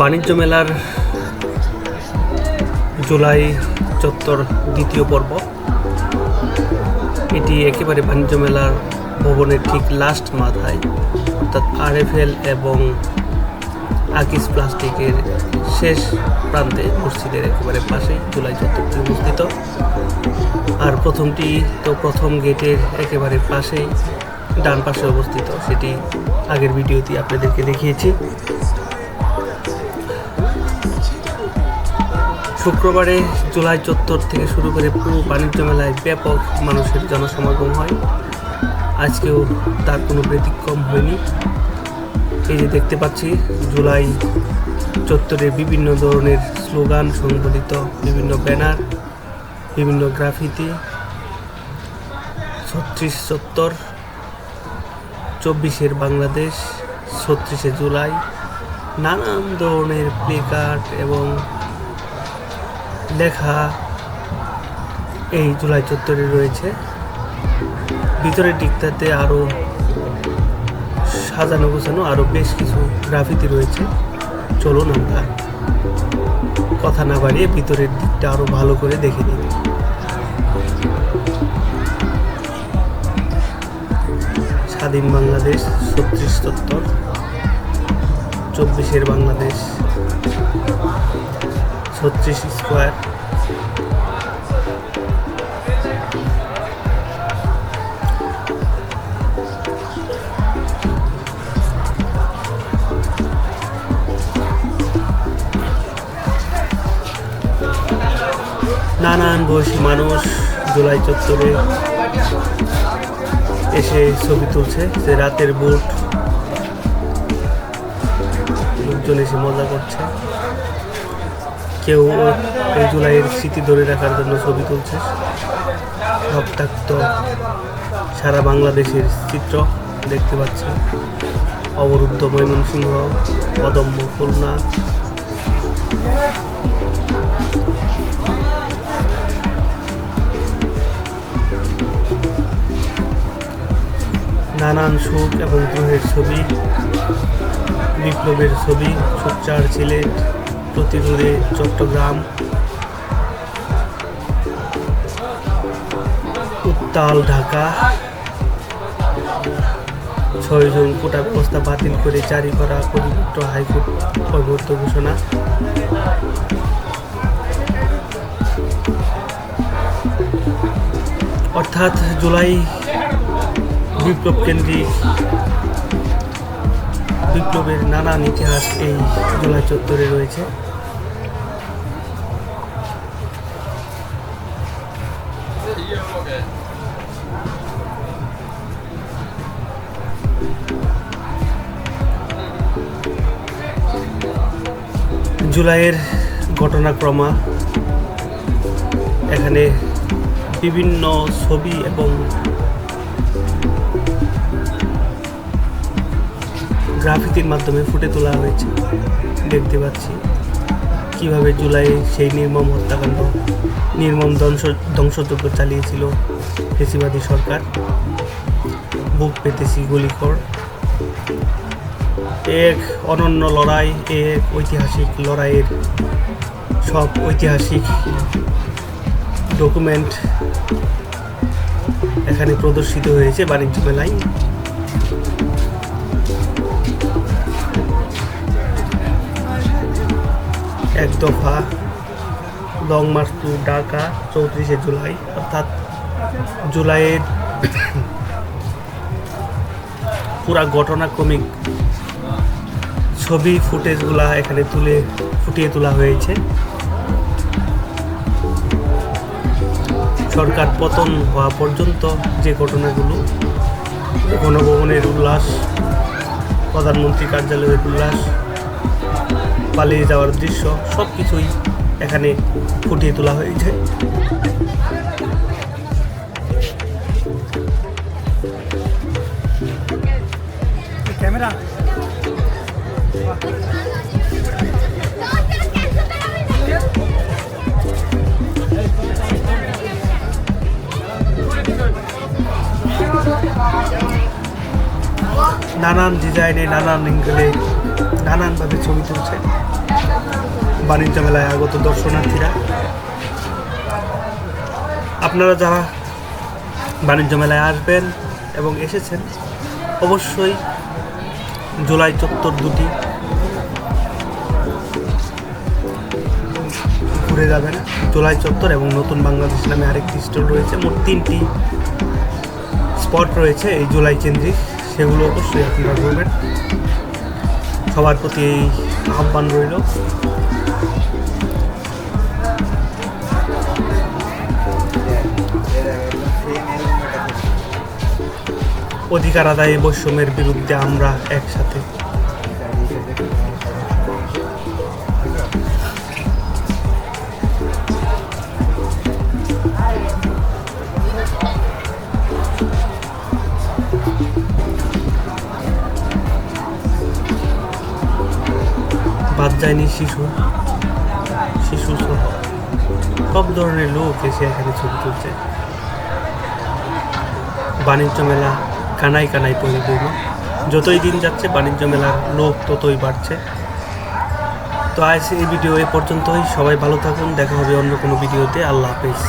বাণিজ্য মেলার জুলাই চত্বর দ্বিতীয় পর্ব। এটি একেবারে বাণিজ্য মেলার ভবনের ঠিক লাস্ট মাথায়, অর্থাৎ আরএফএল এবং আকিস প্লাস্টিকের শেষ প্রান্তে মসজিদের একেবারে পাশেই জুলাই চত্বরটি অবস্থিত। আর প্রথমটি তো প্রথম গেটের একেবারে পাশেই ডান পাশে অবস্থিত, সেটি আগের ভিডিওতে আপনাদেরকে দেখিয়েছি। শুক্রবারে জুলাই চত্বর থেকে শুরু করে পুরো বাণিজ্য মেলায় ব্যাপক মানুষের জনসমাগম হয়। আজকেও তার কোনো ব্যতিক্রম হয়নি। এই যে দেখতে পাচ্ছি, জুলাই চত্বরে বিভিন্ন ধরনের স্লোগান সংবলিত, বিভিন্ন ব্যানার, বিভিন্ন গ্রাফিতি। ছত্রিশ চত্বর, চব্বিশের বাংলাদেশ, ছত্রিশে জুলাই। নানান ধরনের প্লে কার্ড এবং লেখা এই জুলাই চত্বরে রয়েছে। ভিতরের দিকটাতে আরও সাজানো গোছানো আরও বেশ কিছু গ্রাফিতি রয়েছে। চলুন আমরা কথা না বাড়িয়ে ভিতরের দিকটা আরও ভালো করে দেখে নিই। স্বাধীন বাংলাদেশ, ছত্রিশ চত্বর চব্বিশের বাংলাদেশ, ছত্রিশ স্কোয়ার নানান বয়সী মানুষ জুলাই চত্বরে এসে ছবি তুলছে। যে রাতের বুট। লোকজন এসে মজা করছে। কেউ এই জুলাইয়ের স্মৃতি ধরে রাখার জন্য ছবি তুলছে। রক্তাক্ত সারা বাংলাদেশের চিত্র দেখতে পাচ্ছে। অবরুদ্ধ ময়মনসিংহ, অদম্য খুলনা। নানান সুখ এবং গ্রহের ছবি, বিপ্লবের ছবি, সোচ্চার সিলেট প্রতিরোধে চট্টগ্রাম। উত্তাল ঢাকা। ছয়জন কোটা ব্যবস্থা বাতিল করে জারি করা পরিপত্র হাইকোর্ট অবৈধ ঘোষণা। অর্থাৎ জুলাই বিপ্লব কেন্দ্রিক বিপ্লবের নানান ইতিহাস এই জুলাই চত্বরে রয়েছে। জুলাইয়ের ঘটনাক্রমা, এখানে বিভিন্ন ছবি এবং গ্রাফিতির মাধ্যমে ফুটে তোলা হয়েছে। দেখতে পাচ্ছি। কীভাবে জুলাই সেই নির্মম হত্যাকাণ্ড, নির্মম ধ্বংস, ধ্বংসযজ্ঞ চালিয়েছিল ফেসিবাদী সরকার। বুক পেতেছি গুলিকর এক অনন্য লড়াই, এক ঐতিহাসিক লড়াইয়ের সব ঐতিহাসিক ডকুমেন্ট এখানে প্রদর্শিত হয়েছে বাণিজ্য মেলায়। এক দফা লং মার্চ টু ঢাকা চৌত্রিশে জুলাই, অর্থাৎ জুলাইয়ের পুরা ঘটনাক্রমিক ছবি, ফুটেজগুলা এখানে তুলে, ফুটিয়ে তোলা হয়েছে। সরকার পতন হওয়া পর্যন্ত যে ঘটনাগুলো, গণভবনের উল্লাস, প্রধানমন্ত্রী কার্যালয়ের উল্লাস পালিয়ে যাওয়ার দৃশ্য সব কিছুই এখানে ফুটিয়ে তোলা হয়েছে। ক্যামেরা। নানান ডিজাইনে নানান অ্যাঙ্গেলে নানানভাবে ছবি তুলছে। বাণিজ্য মেলায় আগত দর্শনার্থীরা। আপনারা যারা বাণিজ্য মেলায় আসবেন এবং এসেছেন, অবশ্যই জুলাই চত্বর দুটি ঘুরে যাবেন। জুলাই চত্বর এবং নতুন বাংলাদেশ নামে আরেকটি স্টল রয়েছে। মোট তিনটি স্পট রয়েছে এই জুলাই কেন্দ্রিক সেগুলো অবশ্যই আপনারা ঘুরবেন। সবার প্রতি এই আহ্বান রইল। অধিকার আদায় বৈষম্যের বিরুদ্ধে আমরা একসাথে যায়নি শিশু। শিশু সহ সব ধরনের লোক এসে এখানে ছবি তুলছে। বাণিজ্য মেলা কানাই কানাই পরিপূর্ণ যতই দিন যাচ্ছে, বাণিজ্য মেলার লোক ততই বাড়ছে। তো আজ এই ভিডিও এ পর্যন্তই। সবাই ভালো থাকুন। দেখা হবে অন্য কোনো ভিডিওতে। আল্লাহ হাফিজ।